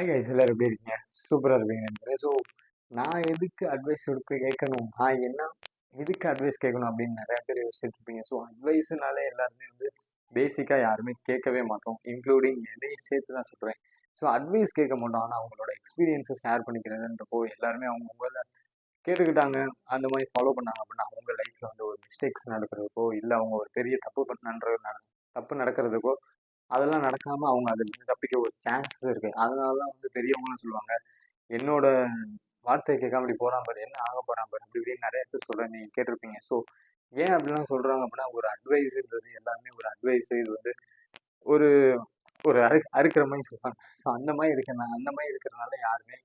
Hi guys எல்லாரும் எப்படி இருக்கீங்க? சூப்பராக இருப்பீங்க நினைக்கிறேன் ஸோ நான் எதுக்கு அட்வைஸ் எடுக்க கேட்கணும்? நான் என்ன எதுக்கு அட்வைஸ் கேட்கணும் அப்படின்னு நிறைய பேர் யோசிச்சுருப்பீங்க ஸோ அட்வைஸ்னாலே எல்லாருமே வந்து பேசிக்காக யாருமே கேட்கவே மாட்டோம் இன்க்ளூடிங் என்னையும் சேர்த்து தான் சொல்கிறேன் ஸோ அட்வைஸ் கேட்க மாட்டோம். ஆனால் அவங்களோட எக்ஸ்பீரியன்ஸை ஷேர் பண்ணிக்கிறதுன்றப்போ எல்லாருமே அவங்க உங்களை கேட்டுக்கிட்டாங்க. அந்த மாதிரி ஃபாலோ பண்ணாங்க அப்படின்னா அவங்க லைஃப்பில் வந்து ஒரு மிஸ்டேக்ஸ் நடக்கிறதுக்கோ இல்லை அவங்க ஒரு பெரிய தப்பு பண்ணுற தப்பு நடக்கிறதுக்கோ அதெல்லாம் நடக்காமல் அவங்க அதுலேருந்து தப்பிக்க ஒரு சான்சஸ் இருக்குது அதனால தான் வந்து பெரியவங்களும் சொல்லுவாங்க என்னோட வார்த்தை கேட்காம இப்படி போகிறான் பாரு என்ன ஆக போகிறான் பாரு? அப்படி இப்படின்னு நிறைய பேர் சொல்கிறேன் நீங்கள் கேட்டிருப்பீங்க. ஸோ ஏன் அப்படிலாம் சொல்கிறாங்க அப்படின்னா ஒரு அட்வைஸுன்றது எல்லாமே ஒரு அட்வைஸ் இது வந்து ஒரு ஒரு அறு அறுக்கிற மாதிரி சொல்லுவாங்க ஸோ அந்த மாதிரி இருக்கிறனால அந்த மாதிரி இருக்கிறனால யாருமே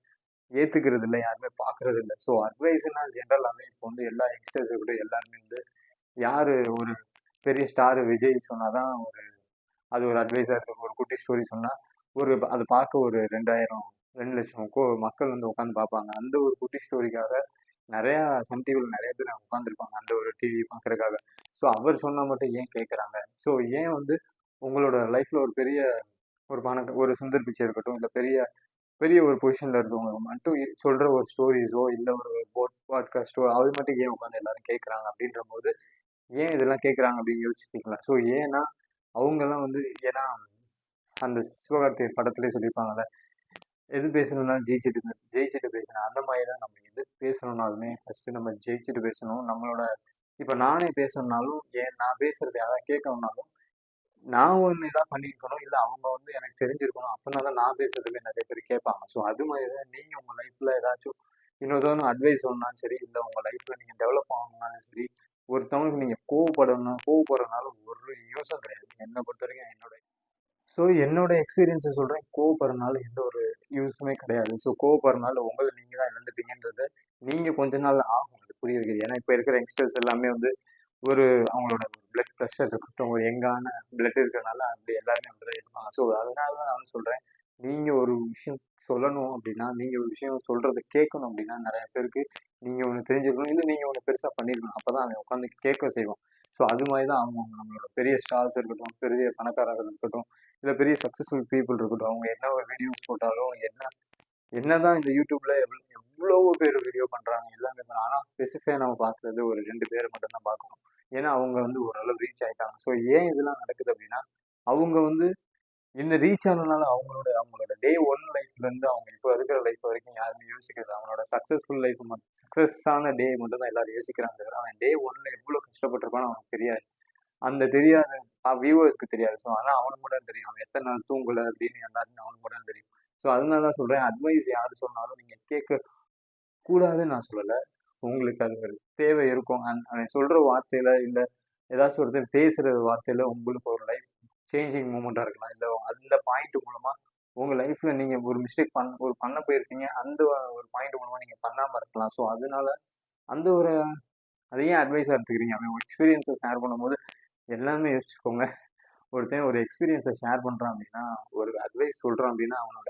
ஏற்றுக்கிறது இல்லை யாருமே பார்க்கறது இல்லை. ஸோ அட்வைஸ்னா ஜென்ரலாகவே இப்போ வந்து எல்லா யங்ஸ்டர்ஸை கூட எல்லாருமே வந்து யார் ஒரு பெரிய ஸ்டார் விஜய் சொன்னாதான் ஒரு அது ஒரு அட்வைஸாக இருக்கும் ஒரு குட்டி ஸ்டோரி சொன்னால் ஒரு அதை பார்க்க ஒரு ரெண்டாயிரம் ரெண்டு லட்சம் கோ மக்கள் வந்து உட்காந்து பார்ப்பாங்க. அந்த ஒரு குட்டி ஸ்டோரிக்காக நிறையா சன் டிவியில் நிறைய பேர் உட்காந்துருப்பாங்க அந்த ஒரு டிவி பார்க்குறதுக்காக. ஸோ அவர் சொன்னால் மட்டும் ஏன் கேட்குறாங்க ஸோ ஏன் வந்து உங்களோட லைஃப்பில் ஒரு பெரிய ஒரு பணக்க ஒரு சுந்தர் பிச்சை இருக்கட்டும் இல்லை பெரிய பெரிய ஒரு பொசிஷனில் இருக்கவங்க மட்டும் சொல்கிற ஒரு ஸ்டோரிஸோ இல்லை ஒரு போட் பாட்காஸ்ட்டோ அது மட்டும் ஏன் உட்காந்து எல்லாரும் கேட்குறாங்க அப்படின்ற போது ஏன் இதெல்லாம் கேட்குறாங்க அப்படின்னு யோசிச்சிருக்கீங்களா ஸோ ஏன்னா அவங்கெல்லாம் வந்து ஏன்னா அந்த சிவகார்த்திகை படத்துலேயே சொல்லியிருப்பாங்கல்ல எது பேசணும்னா ஜெயிச்சுட்டு ஜெயிச்சுட்டு பேசணும் அந்த மாதிரி தான் நம்ம எது பேசணுன்னாலுமே ஃபஸ்ட்டு நம்ம ஜெயிச்சுட்டு பேசணும். நம்மளோட இப்போ நானே பேசணுன்னாலும் ஏன் நான் பேசுறது யாராவது கேட்கணுன்னாலும் நான் ஒன்று இதாக பண்ணியிருக்கணும் இல்லை அவங்க வந்து எனக்கு தெரிஞ்சிருக்கணும் அப்படின்னா தான் நான் பேசுறதுல நிறைய பேர் கேட்பாங்க. ஸோ அது மாதிரி தான் நீங்கள் உங்கள் லைஃப்பில் ஏதாச்சும் இன்னொரு அட்வைஸ் சொன்னாலும் சரி இல்லை உங்கள் லைஃப்பில் நீங்கள் டெவலப் ஆகணும்னாலும் சரி ஒருத்தவங்களுக்கு நீங்கள் கோவப்படணும் கோவப்படுறதுனால ஒரு யூஸும் கிடையாது. என்னை பொறுத்த வரைக்கும் என்னோட ஸோ என்னோட எக்ஸ்பீரியன்ஸை சொல்கிறேன் கோவப்படுறதுனால எந்த ஒரு யூஸுமே கிடையாது. ஸோ கோவப்படுறதுனால உங்களை நீங்கள் தான் இழந்துப்பீங்கன்றத நீங்கள் கொஞ்ச நாள் ஆகும். அது புரிய வைக்கிறது. ஏன்னா இப்போ இருக்கிற யங்ஸ்டர்ஸ் எல்லாமே வந்து ஒரு அவங்களோட பிளட் ப்ரெஷர் இருக்கட்டும் ஒரு எங்கான பிளட் இருக்கிறனால அப்படி எல்லாருமே வந்து இருப்பாங்க. ஸோ அதனால தான் நான் சொல்கிறேன் நீங்கள் ஒரு விஷயம் சொல்லணும் அப்படின்னா நீங்கள் ஒரு விஷயம் சொல்கிறத கேட்கணும் அப்படின்னா நிறைய பேருக்கு நீங்கள் ஒன்று தெரிஞ்சுக்கணும் இல்லை நீங்கள் ஒன்று பெருசாக பண்ணியிருக்கணும் அப்போ தான் அவன் உட்காந்து கேட்க செய்வோம் ஸோ அது மாதிரி தான் அவங்க நம்மளோட பெரிய ஸ்டார்ஸ் இருக்கட்டும் பெரிய பணக்காரர்கள் இருக்கட்டும் இல்லை பெரிய சக்ஸஸ்ஃபுல் பீப்புள் இருக்கட்டும் அவங்க என்ன ஒரு வீடியோஸ் போட்டாலும் என்ன என்ன தான் இந்த யூடியூப்பில் எவ்வளோ எவ்வளோ பேர் வீடியோ பண்ணுறாங்க எல்லாமே ஆனால் ஸ்பெசிஃபையாக நம்ம பார்க்குறது ஒரு ரெண்டு பேரை மட்டும்தான் பார்க்கணும். ஏன்னா அவங்க வந்து ஓரளவு ரீச் ஆகிட்டாங்க ஸோ ஏன் இதெல்லாம் நடக்குது அப்படின்னா அவங்க வந்து இந்த ரீச் ஆனதுனால அவங்களோட அவங்களோட டே ஒன் லைஃப்லேருந்து அவங்க இப்போ இருக்கிற லைஃப் வரைக்கும் யாருமே யோசிக்கிறது அவங்களோட சக்ஸஸ்ஃபுல் லைஃப் மட்டும் சக்ஸஸான டே மட்டும் தான் எல்லாரும் யோசிக்கிறாங்க அவன் டே ஒன்ல எவ்வளோ கஷ்டப்பட்டிருப்பான்னு அவனுக்கு தெரியாது. அந்த தெரியாத வியூவர்ஸ்க்கு தெரியாது. ஸோ ஆனால் அவனுக்கு மட்டும் தெரியும். அவன் எத்தனை நாள் தூங்கலை அப்படின்னு எல்லாருமே அவனுக்கு மட்டும் தெரியும். ஸோ அதனால தான் சொல்கிறேன் அட்வைஸ் யார் சொன்னாலும் நீங்கள் கேட்க கூடாதுன்னு நான் சொல்லலை. உங்களுக்கு அது ஒரு தேவை இருக்கும். அந் அவன் சொல்கிற வார்த்தையில் இல்லை ஏதாச்சும் ஒருத்தர் பேசுகிற வார்த்தையில் உங்களுக்கு ஒரு லைஃப் சேஞ்சிங் மூமெண்ட்டாக இருக்கலாம். இல்லை அந்த பாயிண்ட் மூலமாக உங்கள் லைஃப்பில் நீங்கள் ஒரு மிஸ்டேக் பண்ண ஒரு பண்ண போயிருக்கீங்க. அந்த ஒரு பாயிண்ட் மூலமாக நீங்கள் பண்ணாமல் இருக்கலாம். ஸோ அதனால அந்த ஒரு அதையும் அட்வைஸாக எடுத்துக்கிறீங்க. அவன் எக்ஸ்பீரியன்ஸை ஷேர் பண்ணும்போது எல்லாமே யோசிச்சுக்கோங்க. ஒருத்தன் ஒரு எக்ஸ்பீரியன்ஸை ஷேர் பண்ணுறான் அப்படின்னா ஒரு அட்வைஸ் சொல்கிறான் அப்படின்னா அவனோட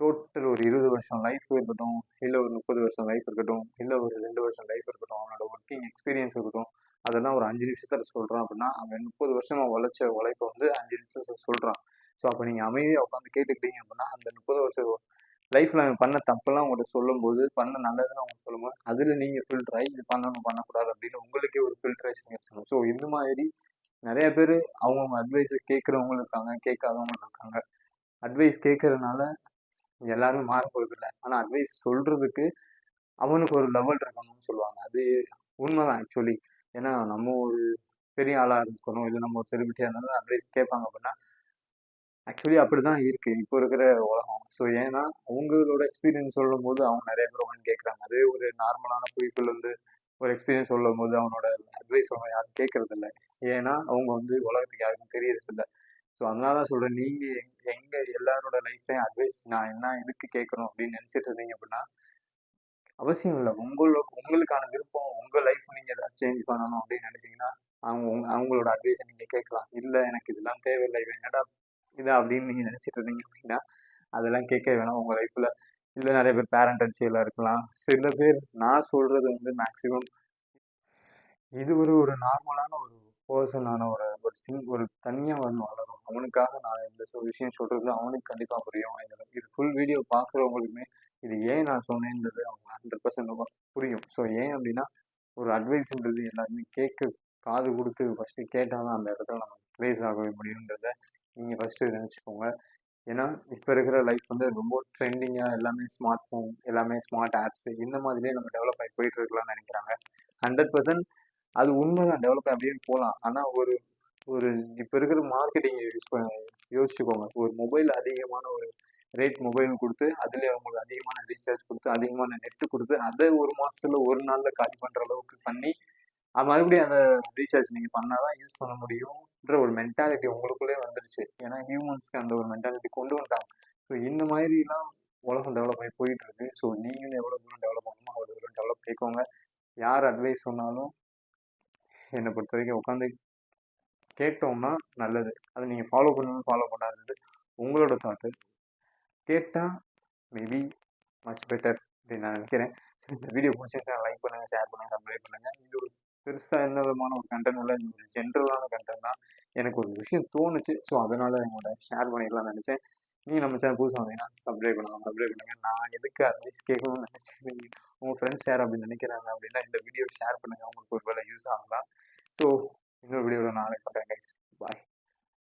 டோட்டல் ஒரு இருபது வருஷம் லைஃப் இருக்கட்டும் இல்லை ஒரு முப்பது வருஷம் லைஃப் இருக்கட்டும் இல்லை ஒரு ரெண்டு வருஷம் லைஃப் இருக்கட்டும் அவனோட ஒர்க்கிங் எக்ஸ்பீரியன்ஸ் இருக்கட்டும் அதெல்லாம் ஒரு அஞ்சு நிமிஷத்தில் சொல்கிறான் அப்படின்னா அவன் முப்பது வருஷமாக உழைச்ச உழைப்பை வந்து அஞ்சு நிமிஷத்தில் சொல்கிறான் ஸோ அப்போ நீங்கள் அமைதியாக உட்காந்து கேட்டுக்கிட்டீங்க அப்படின்னா அந்த முப்பது வருஷம் லைஃப்பில் அவன் பண்ண தப்பெல்லாம் உங்கள்கிட்ட சொல்லும்போது பண்ண நல்லதுன்னு அவங்க சொல்லும்போது அதில் நீங்கள் ஃபில்டர் இது பண்ணணும் பண்ணக்கூடாது அப்படின்னு உங்களுக்கே ஒரு ஃபில்ட்ரேஷன் இருக்கணும் ஸோ இந்த மாதிரி நிறைய பேர் அவங்கவுங்க அட்வைஸை கேட்குறவங்களும் இருக்காங்க கேட்காதவங்களும் இருக்காங்க. அட்வைஸ் கேட்கறதுனால எல்லாருமே மாற போகிறது இல்லை. ஆனால் அட்வைஸ் சொல்கிறதுக்கு அவனுக்கு ஒரு லெவல் இருக்கணும்னு சொல்லுவாங்க. அது உண்மைதான் ஆக்சுவலி ஏன்னா நம்ம ஒரு பெரிய ஆளாக இருக்கணும் இல்லை நம்ம ஒரு செலிபிரிட்டியாக இருந்தாலும் அட்வைஸ் கேட்பாங்க அப்படின்னா ஆக்சுவலி அப்படி தான் இருக்குது இப்போ இருக்கிற உலகம். ஸோ ஏன்னா அவங்களோட எக்ஸ்பீரியன்ஸ் சொல்லும் போது அவங்க நிறைய பேர் வந்து கேட்குறாங்க. அதே ஒரு நார்மலான பீப்புள் வந்து ஒரு எக்ஸ்பீரியன்ஸ் சொல்லும் போது அவனோட அட்வைஸ் அவங்க யாரும் கேட்கறது இல்லை ஏன்னா அவங்க வந்து உலகத்துக்கு யாருக்கும் தெரியறதில்ல. ஸோ அதனால தான் சொல்கிறேன் நீங்கள் எங் எங்கள் எல்லாரோட லைஃப்லையும் அட்வைஸ் நான் என்ன இதுக்கு கேட்கணும் அப்படின்னு நினச்சிட்டு இருந்தீங்க அப்படின்னா அவசியம் இல்லை. உங்களுக்கு உங்களுக்கான விருப்பம் உங்கள் லைஃப் நீங்கள் ஏதாவது சேஞ்ச் பண்ணணும் அப்படின்னு நினச்சிங்கன்னா அவங்க அவங்களோட அட்வைஸை நீங்கள் கேட்கலாம். இல்லை எனக்கு இதெல்லாம் தேவையில்லை என்னடா இதா அப்படின்னு நீங்கள் நினச்சிட்டு இருந்தீங்க அப்படின்னா அதெல்லாம் கேட்க வேணாம். உங்கள் லைஃப்பில் இல்லை நிறைய பேர் பேரண்ட் அடிச்சியில் இருக்கலாம். சில பேர் நான் சொல்கிறது வந்து மேக்ஸிமம் இது ஒரு ஒரு நார்மலான ஒரு பர்சனான ஒரு ஒரு சின் ஒரு தனியாக வந்து வளரும். அவனுக்காக நான் இந்த விஷயம் சொல்கிறது அவனுக்கு கண்டிப்பாக புரியும். இதில் இது ஃபுல் வீடியோ பார்க்குறவங்களுக்குமே இது ஏன் நான் சொன்னேன்றது அவங்க ஹண்ட்ரட் பர்சன்ட் புரியும். ஸோ ஏன் அப்படின்னா ஒரு அட்வைஸ்ன்றது எல்லாருமே கேட்க காது கொடுத்து ஃபஸ்ட்டு கேட்டால் தான் அந்த இடத்துல நம்ம ப்ளேஸ் ஆகவே முடியுன்றத நீங்கள் ஃபஸ்ட்டு நினச்சிக்கோங்க. ஏன்னா இப்போ இருக்கிற லைஃப் வந்து ரொம்ப ட்ரெண்டிங்காக எல்லாமே ஸ்மார்ட் ஃபோன் எல்லாமே ஸ்மார்ட் ஆப்ஸு இந்த மாதிரியே நம்ம டெவலப் ஆகி போயிட்டு இருக்கலாம்னு நினைக்கிறாங்க. ஹண்ட்ரட் பர்சன்ட் அது உண்மை தான் டெவலப் அப்படியே போகலாம். ஆனால் ஒரு ஒரு இப்போ இருக்கிற மார்க்கெட்டிங் யூஸ் பண்ண யோசிச்சுக்கோங்க. ஒரு மொபைல் அதிகமான ஒரு ரேட் மொபைல் கொடுத்து அதில் அவங்களுக்கு அதிகமான ரீசார்ஜ் கொடுத்து அதிகமான நெட்டு கொடுத்து அதை ஒரு மாதத்தில் ஒரு நாளில் காலி பண்ணுற அளவுக்கு பண்ணி அது மறுபடியும் அந்த ரீசார்ஜ் நீங்கள் பண்ணால் தான் யூஸ் பண்ண முடியும்ன்ற ஒரு மென்டாலிட்டி உங்களுக்குள்ளே வந்துருச்சு. ஏன்னா ஹியூமன்ஸ்க்கு அந்த ஒரு மென்டாலிட்டி கொண்டு வந்தாங்க ஸோ இந்த மாதிரிலாம் உலகம் டெவலப் ஆகி போயிட்டு இருக்கு ஸோ நீங்களும் எவ்வளோ தூரம் டெவலப் பண்ணணுமோ அவ்வளோ தூரம் டெவலப் கேட்கோங்க. யார் அட்வைஸ் சொன்னாலும் என்னை பொறுத்த வரைக்கும் உட்காந்து கேட்டோம்னா நல்லது. அதை நீங்கள் ஃபாலோ பண்ணணும் ஃபாலோ பண்ணாதது உங்களோட தாட்டு கேட்டால் மேபி மச் பெட்டர் அப்படின்னு நான் நினைக்கிறேன். ஸோ இந்த வீடியோ பிடிச்சிருந்தா லைக் பண்ணுங்கள் ஷேர் பண்ணுங்கள் சப்ஸ்கிரைப் பண்ணுங்கள் இது ஒரு பெருசாக எந்த விதமான ஒரு கண்டென்ட் இல்லை ஒரு ஜென்ரலான கண்டென்ட் தான். எனக்கு ஒரு விஷயம் தோணுச்சு. ஸோ அதனால் என்னோட ஷேர் பண்ணிக்கலாம்னு நினச்சேன். நீ நம்ம சேனல் புதுசாக வந்தீங்கன்னா சப்ஸ்கிரைப் பண்ணுங்கள் சப்ஸ்கிரைப் பண்ணுங்கள் நான் எதுக்கு அட்வைஸ் கேட்கணும்னு நினச்சேன். உங்கள் ஃப்ரெண்ட்ஸ் யார் அப்படின்னு நினைக்கிறாங்க அப்படின்னா இந்த வீடியோ ஷேர் பண்ணுங்கள் உங்களுக்கு ஒரு வேலை யூஸ் ஆகலாம். ஸோ இன்னொரு வீடியோவில் நாளைக்கு பார்க்குறேன் கைஸ் பாய்